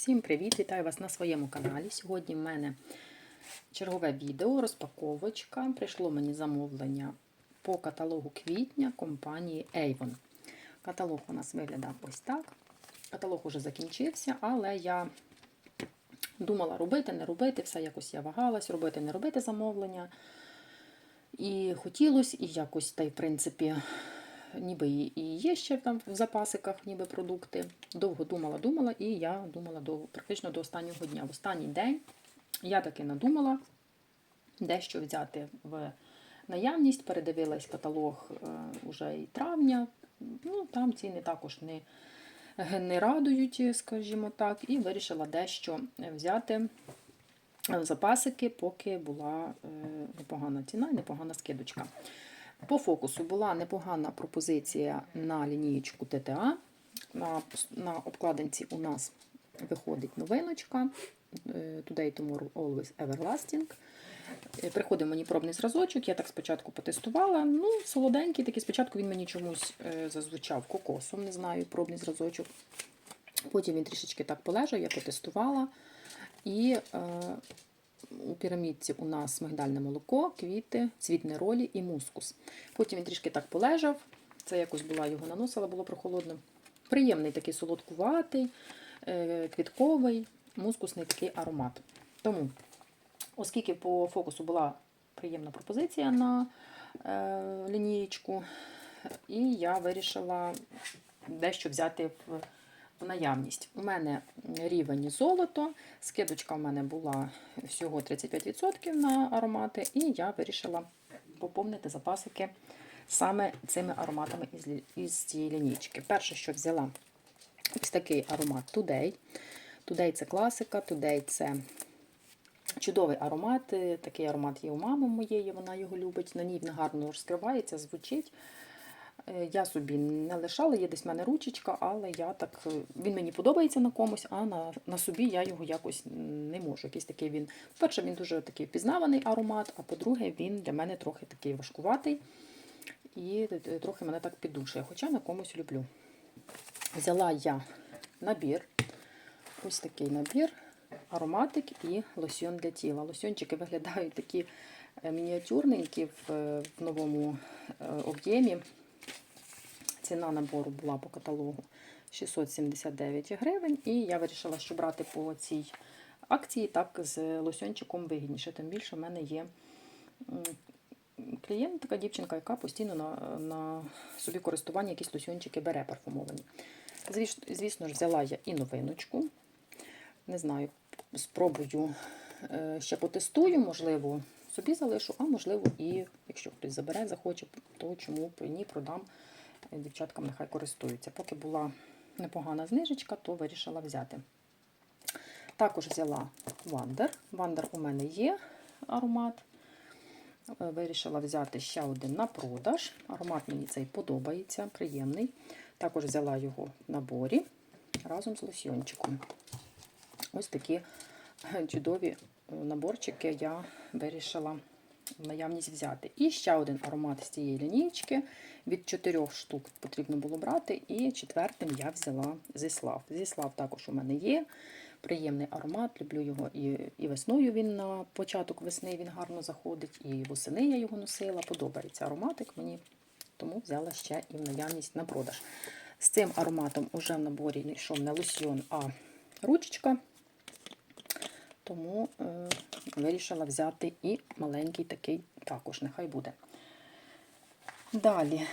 Всім привіт! Вітаю вас на своєму каналі. Сьогодні в мене чергове відео, розпаковочка. Прийшло мені замовлення по каталогу квітня компанії Avon. Каталог у нас виглядав ось так. Каталог уже закінчився, але я думала робити, не робити, все якось я вагалась, робити, не робити замовлення. І хотілося, і якось, та й в принципі, ніби і є ще там в запасиках, ніби продукти. Довго думала, думала, і я думала до, практично до останнього дня. В останній день я таки надумала дещо взяти в наявність, передивилась каталог е, уже і травня. Ну, Там ціни також не, не радують, скажімо так, і вирішила дещо взяти запасики, поки була е, непогана ціна і непогана скидочка. По фокусу була непогана пропозиція на лінієчку ТТА. На на обкладинці у нас виходить новиночка Today Tomorrow Always Everlasting. Приходив мені пробний зразочок, я так спочатку потестувала. Ну, солоденький, такий спочатку він мені чомусь зазвучав кокосом, не знаю, пробний зразочок. Потім він трішечки так полежав, я потестувала. І е, у пірамідці у нас мигдальне молоко, квіти, цвітне ролі і мускус. Потім він трішки так полежав. Це якось була його наносила, було прохолодно. Приємний такий солодкуватий, квітковий, мускусний такий аромат. Тому, оскільки по фокусу була приємна пропозиція на е, лінієчку, і я вирішила дещо взяти в в наявність. У мене рівень золото, скидочка у мене була всього 35% на аромати, і я вирішила поповнити запасики саме цими ароматами із, цієї лінійки. Перше, що взяла ось такий аромат Today. Today це класика, Today це чудовий аромат. Такий аромат є у мами моєї, вона його любить. На ній він гарно розкривається, звучить. Е, я собі не лишала, є десь в мене ручечка, але я так, е, він мені подобається на комусь, а на на собі я його якось не можу. Якийсь такий він, По-перше, він дуже такий впізнаваний аромат, а по-друге, він для мене трохи такий важкуватий і е, трохи мене так піддушує, хоча на комусь люблю. Взяла я набір, ось такий набір, ароматик і лосьон для тіла. Лосьончики виглядають такі мініатюрненькі в новому об'ємі. Ціна набору була по каталогу 679 гривень, і я вирішила, що брати по цій акції так з лосьончиком вигідніше. Тим більше в мене є клієнт, така дівчинка, яка постійно на на собі користування якісь лосьончики бере парфумовані. Звісно ж, взяла я і новиночку. Не знаю, спробую е, ще потестую, можливо, собі залишу, а можливо, і якщо хтось забере, захоче, то чому ні продам дівчаткам нехай користуються. Поки була непогана знижечка, то вирішила взяти. Також взяла вандер. Вандер у мене є аромат. Е, вирішила взяти ще один на продаж. Аромат мені цей подобається, приємний. Також взяла його в наборі разом з лосьончиком. Ось такі чудові е, наборчики я вирішила наявність взяти. І ще один аромат з цієї лінійки. Від чотирьох штук потрібно було брати, і четвертим я взяла зіслав. Зіслав також у мене є. Приємний аромат, люблю його і і весною він на початок весни він гарно заходить, і восени я його носила. Подобається ароматик мені, тому взяла ще і в наявність на продаж. З цим ароматом уже в наборі йшов не лосьйон, а ручечка. Тому е, вирішила взяти і маленький такий також, нехай буде. Далі,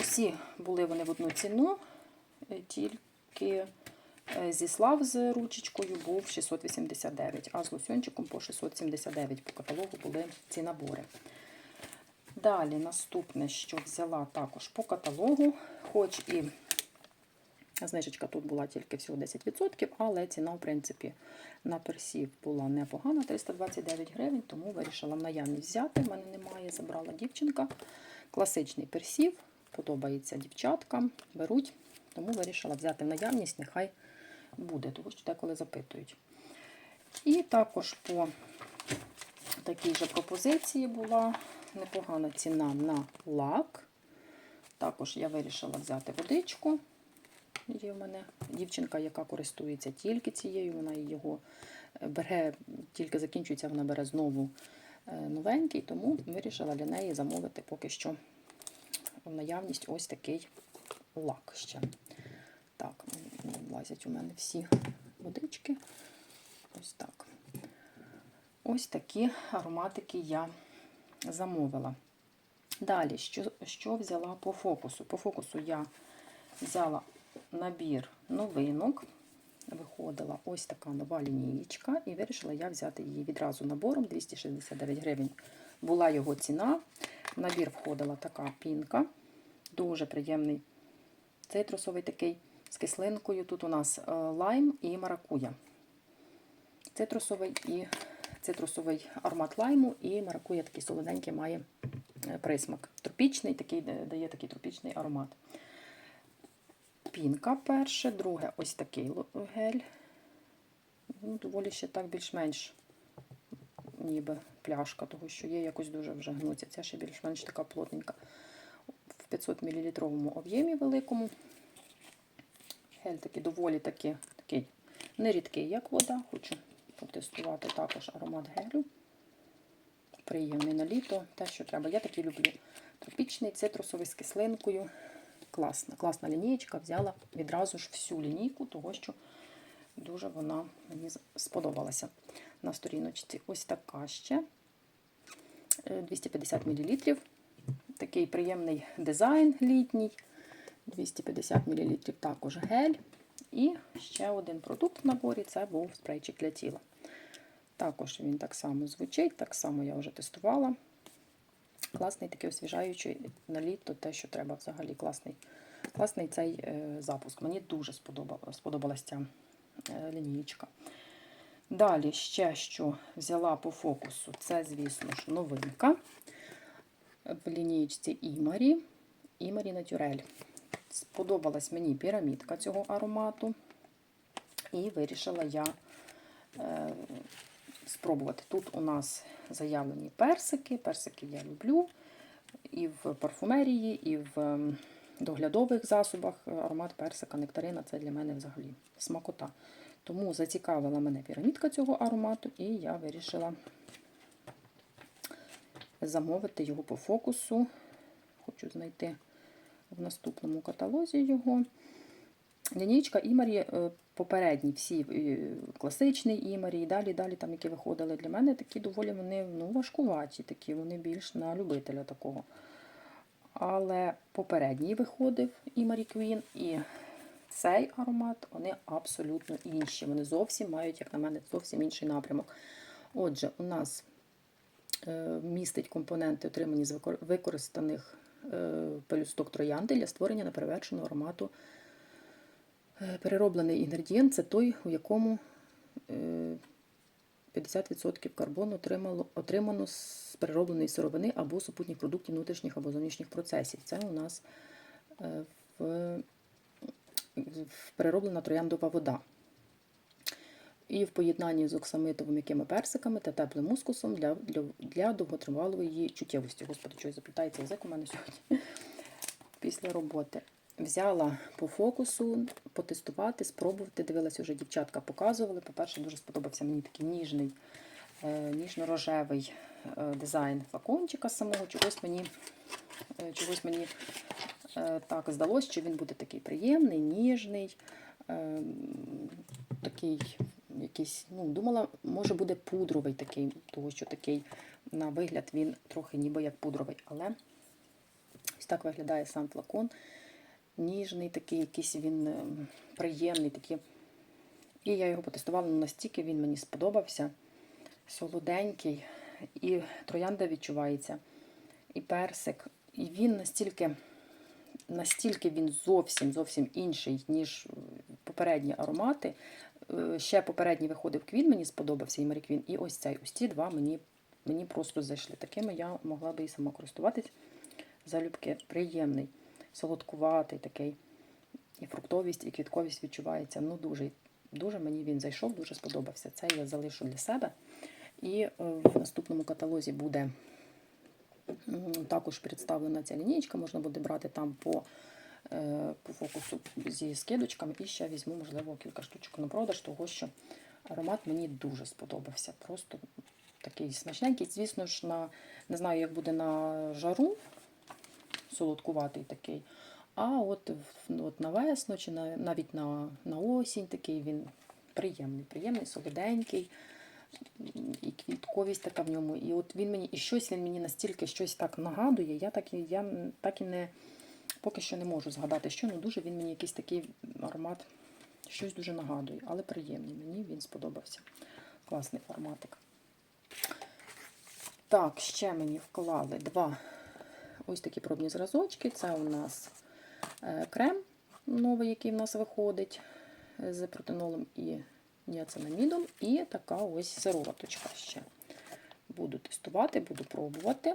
усі були вони в одну ціну, е, тільки е, зіслав з ручечкою був 689, а з лосьончиком по 679 по каталогу були ці набори. Далі, наступне, що взяла також по каталогу, хоч і Знижечка тут була тільки всього 10%, але ціна, в принципі, на персів була непогана, 329 гривень, тому вирішила наявність взяти. В мене немає, забрала дівчинка. Класичний персів, подобається дівчаткам, беруть, тому вирішила взяти наявність, нехай буде, тому що деколи запитують. І також по такій же пропозиції була непогана ціна на лак. Також я вирішила взяти водичку. Є в мене дівчинка, яка користується тільки цією, вона його е, бере, тільки закінчується, вона бере знову е, новенький, тому вирішила для неї замовити поки що в наявність ось такий лак ще. Так, м, влазять у мене всі водички. Ось так. Ось такі ароматики я замовила. Далі, що, що взяла по фокусу? По фокусу я взяла набір новинок. Виходила ось така нова лінієчка, і вирішила я взяти її відразу набором 269 гривень. Була його ціна. В набір входила така пінка, дуже приємний цитрусовий такий з кислинкою. Тут у нас е, лайм і маракуя. Цитрусовий і цитрусовий аромат лайму, і маракуя такий солоденький має е, присмак. Тропічний, такий е, дає такий тропічний аромат. Пінка перше, друге ось такий гель. Ну, доволі ще так більш-менш ніби пляшка, того що є якось дуже вже гнуться. Ця ще більш-менш така плотненька. В 500 мл об'ємі великому. Гель такий доволі таки, такий нерідкий, як вода. Хочу потестувати також аромат гелю. Приємний на літо, те, що треба. Я такий люблю. Тропічний, цитрусовий з кислинкою. Класна, класна лінієчка. Взяла відразу ж всю лінійку, того що дуже вона мені сподобалася на сторіночці. Ось така ще. Е, 250 мл. Такий приємний дизайн літній. 250 мл також гель. І ще один продукт в наборі це був спрейчик для тіла. Також він так само звучить, так само я вже тестувала. Класний такий освіжаючий на літо, те, що треба взагалі класний. Класний цей е, запуск. Мені дуже сподобала, сподобалась ця е, лінієчка. Далі ще що взяла по фокусу, це, звісно ж, новинка в лінієчці Імарі. Імарі Натюрель. Сподобалась мені пірамідка цього аромату. І вирішила я е, спробувати. Тут у нас заявлені персики. Персики я люблю. І в парфумерії, і в ем, доглядових засобах аромат персика, нектарина це для мене взагалі смакота. Тому зацікавила мене пірамідка цього аромату, і я вирішила замовити його по фокусу. Хочу знайти в наступному каталозі його. Лінійка Імарі е, попередні, всі е, класичний Імарі і далі, далі там, які виходили для мене, такі доволі вони ну, важкуваті, такі, вони більш на любителя такого. Але попередній виходив Імарі Queen і цей аромат, вони абсолютно інші. Вони зовсім мають, як на мене, зовсім інший напрямок. Отже, у нас е, містить компоненти, отримані з використаних пелюсток троянди для створення неперевершеного аромату. Е, Перероблений інгредієнт це той, у якому е, 50% карбону отримало, отримано з переробленої сировини або супутніх продуктів внутрішніх або зовнішніх процесів. Це у нас е, в, в перероблена трояндова вода. І в поєднанні з оксамитовими м'якими персиками та теплим мускусом для, для, для довготривалої чуттєвості. Господи, щось заплітається язик у мене сьогодні після роботи. Взяла по фокусу, потестувати, спробувати. Дивилася, вже дівчатка показували. По-перше, дуже сподобався мені такий ніжний, е, ніжно-рожевий е, дизайн флакончика самого. Чогось мені, е, чогось мені так здалося, що він буде такий приємний, ніжний, такий якийсь, ну, думала, може буде пудровий такий, тому що такий на вигляд він трохи ніби як пудровий, але ось так виглядає сам флакон. Ніжний, такий, якийсь він е, приємний. такий. І я його потестувала, настільки він мені сподобався. Солоденький, і троянда відчувається, і персик. І він настільки, настільки він зовсім зовсім інший, ніж попередні аромати. Е, Ще попередній виходив квін, мені сподобався і Марі Квін. І ось цей. Ось ці два мені, мені просто зайшли. Такими я могла би і сама користуватись. Залюбки приємний, солодкуватий такий. І фруктовість, і квітковість відчувається. Ну, дуже, дуже мені він зайшов, дуже сподобався. Це я залишу для себе. І е, в наступному каталозі буде також представлена ця лінійка. Можна буде брати там по е, по фокусу зі скидочками і ще візьму, можливо, кілька штучок на продаж, того що аромат мені дуже сподобався. Просто такий смачненький. Звісно ж, на, не знаю, як буде на жару, солодкуватий такий. А от, от на весну чи на, навіть на, на осінь такий він приємний, приємний, солоденький. І квітковість така в ньому. І от він мені, і щось він мені настільки щось так нагадує. Я так і, я так і не поки що не можу згадати, що ну дуже він мені якийсь такий аромат, щось дуже нагадує, але приємний. Мені він сподобався. Класний форматик. Так, ще мені вклали два ось такі пробні зразочки. Це у нас е, крем новий, який в нас виходить е, з протинолом і ніацинамідом. І така ось сироваточка ще. Буду тестувати, буду пробувати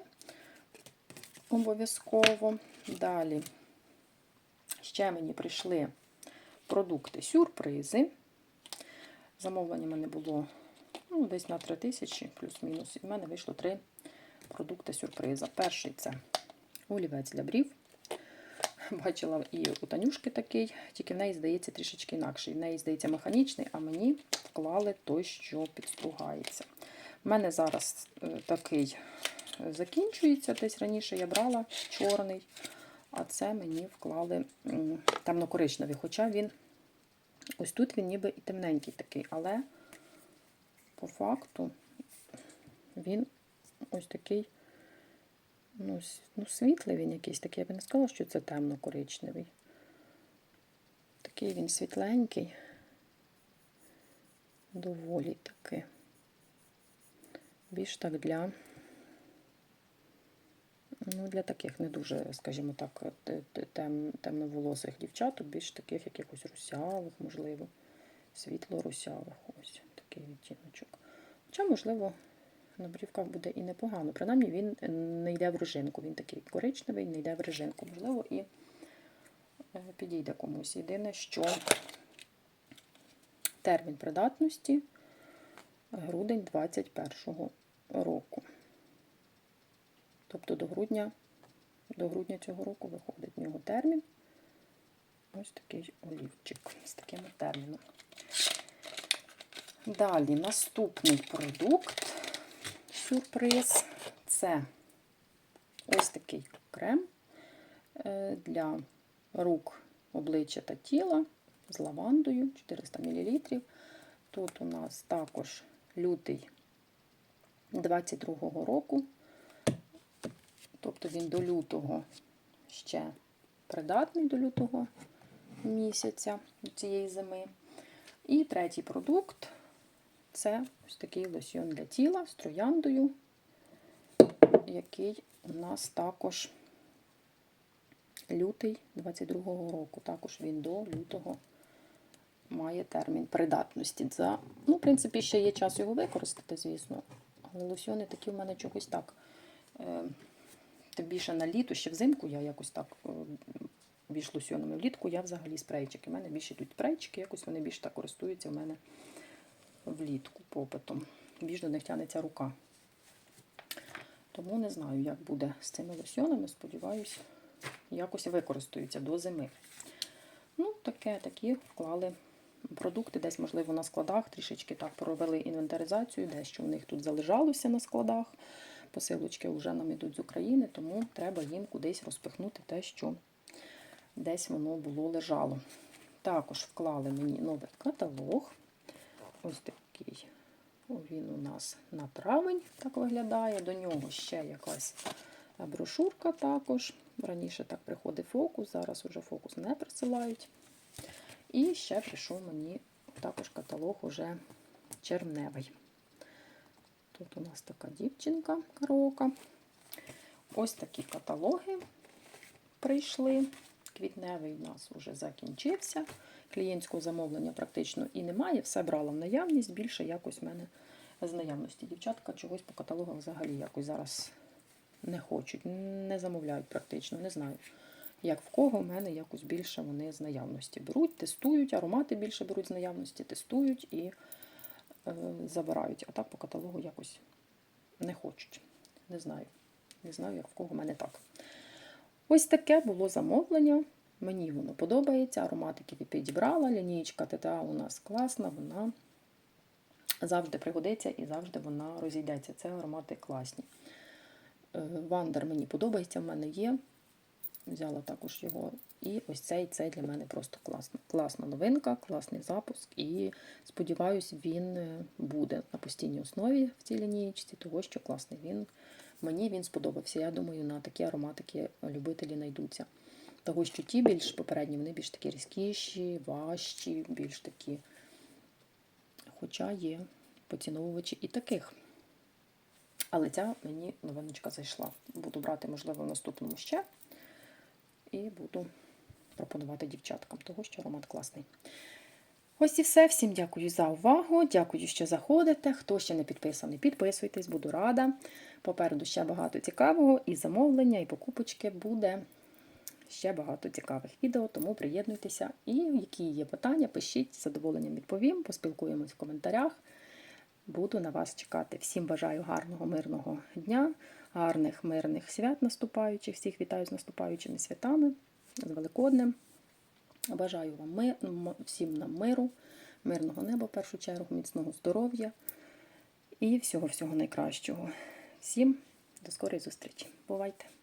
обов'язково. Далі ще мені прийшли продукти сюрпризи. Замовлення в мене було ну, десь на 3 тисячі, плюс-мінус. І в мене вийшло три продукти сюрприза. Перший це олівець для брів. Бачила і у Танюшки такий, тільки в неї, здається, трішечки інакший. В неї, здається, механічний, а мені вклали той, що підстругається. У мене зараз е, такий е, закінчується. Десь раніше я брала чорний, а це мені вклали темно-коричневий. Хоча він ось тут він ніби і темненький такий, але по факту він ось такий ну, ну, світлий він якийсь такий. Я би не сказала, що це темно-коричневий. Такий він світленький, доволі таки. Більш так для, ну, для таких не дуже, скажімо так, те- тем, темноволосих дівчаток, більш таких якихось русявих, можливо, світло-русявих. Ось такий відтіночок. Хоча, можливо, на брівках буде і непогано. Принаймні він не йде в режинку. Він такий коричневий, не йде в режинку. Можливо, і е, підійде комусь. Єдине, що термін придатності грудень 21 року. Тобто до грудня, до грудня цього року виходить в нього термін. Ось такий олівчик з таким терміном. Далі наступний продукт, сюрприз. Це ось такий крем е, для рук, обличчя та тіла з лавандою 400 мл. Тут у нас також лютий 22-го року, тобто він до лютого ще придатний до лютого місяця цієї зими. І третій продукт це ось такий лосьйон для тіла з трояндою, який у нас також лютий 22-го року. Також він до лютого має термін придатності. За, ну, в принципі, ще є час його використати, звісно. Але лосьйони такі в мене чогось так. Е, тим більше на літо, ще взимку я якось так е, більш лосьонами. Влітку я взагалі спрейчики. У мене більше йдуть спрейчики, якось вони більш так користуються в мене влітку попитом. Більш до них тянеться рука. Тому не знаю, як буде з цими лосьонами. Сподіваюся, якось використаються до зими. Ну, таке, такі вклали продукти, десь, можливо, на складах, трішечки так провели інвентаризацію, дещо в них тут залежалося на складах. Посилочки вже нам йдуть з України, тому треба їм кудись розпихнути те, що десь воно було лежало. Також вклали мені новий каталог. Ось такий. О, Він у нас на травень так виглядає. До нього ще якась брошурка також. Раніше так приходив фокус, зараз уже фокус не присилають. І ще прийшов мені також каталог уже червневий. Тут у нас така дівчинка караока. Ось такі каталоги прийшли. Квітневий у нас вже закінчився. Клієнтського замовлення практично і немає. Все брала в наявність, більше якось в мене з наявності. Дівчатка чогось по каталогам взагалі якось зараз не хочуть, не замовляють практично, не знаю. Як в кого в мене якось більше вони з наявності беруть, тестують, аромати більше беруть з наявності, тестують і е, забирають. А так по каталогу якось не хочуть. Не знаю. Не знаю, як в кого в мене так. Ось таке було замовлення. Мені воно подобається, ароматики підібрала, лінійка ТТА у нас класна, вона завжди пригодиться і завжди вона розійдеться. Це аромати класні. Е, Вандер мені подобається, в мене є. Взяла також його. І ось цей це для мене просто класно. Класна новинка, класний запуск. І сподіваюсь, він е, буде на постійній основі в цій лінієчці, того що класний він. Мені він сподобався. Я думаю, на такі ароматики любителі знайдуться. Того, що ті більш попередні, вони більш такі різкіші, важчі, більш такі. Хоча є поціновувачі і таких. Але ця мені новиночка зайшла. Буду брати, можливо, в наступному ще. І буду пропонувати дівчаткам, того що аромат класний. Ось і все. Всім дякую за увагу. Дякую, що заходите. Хто ще не підписаний, підписуйтесь, буду рада. Попереду ще багато цікавого, і замовлення, і покупочки буде ще багато цікавих відео, тому приєднуйтеся. І які є питання, пишіть, з задоволенням відповім, поспілкуємось в коментарях. Буду на вас чекати. Всім бажаю гарного, мирного дня, гарних мирних свят наступаючих. Всіх вітаю з наступаючими святами, з Великоднем. Бажаю вам ми, всім нам миру, мирного неба в першу чергу, міцного здоров'я і всього-всього найкращого. Всім до скорої зустрічі. Бувайте!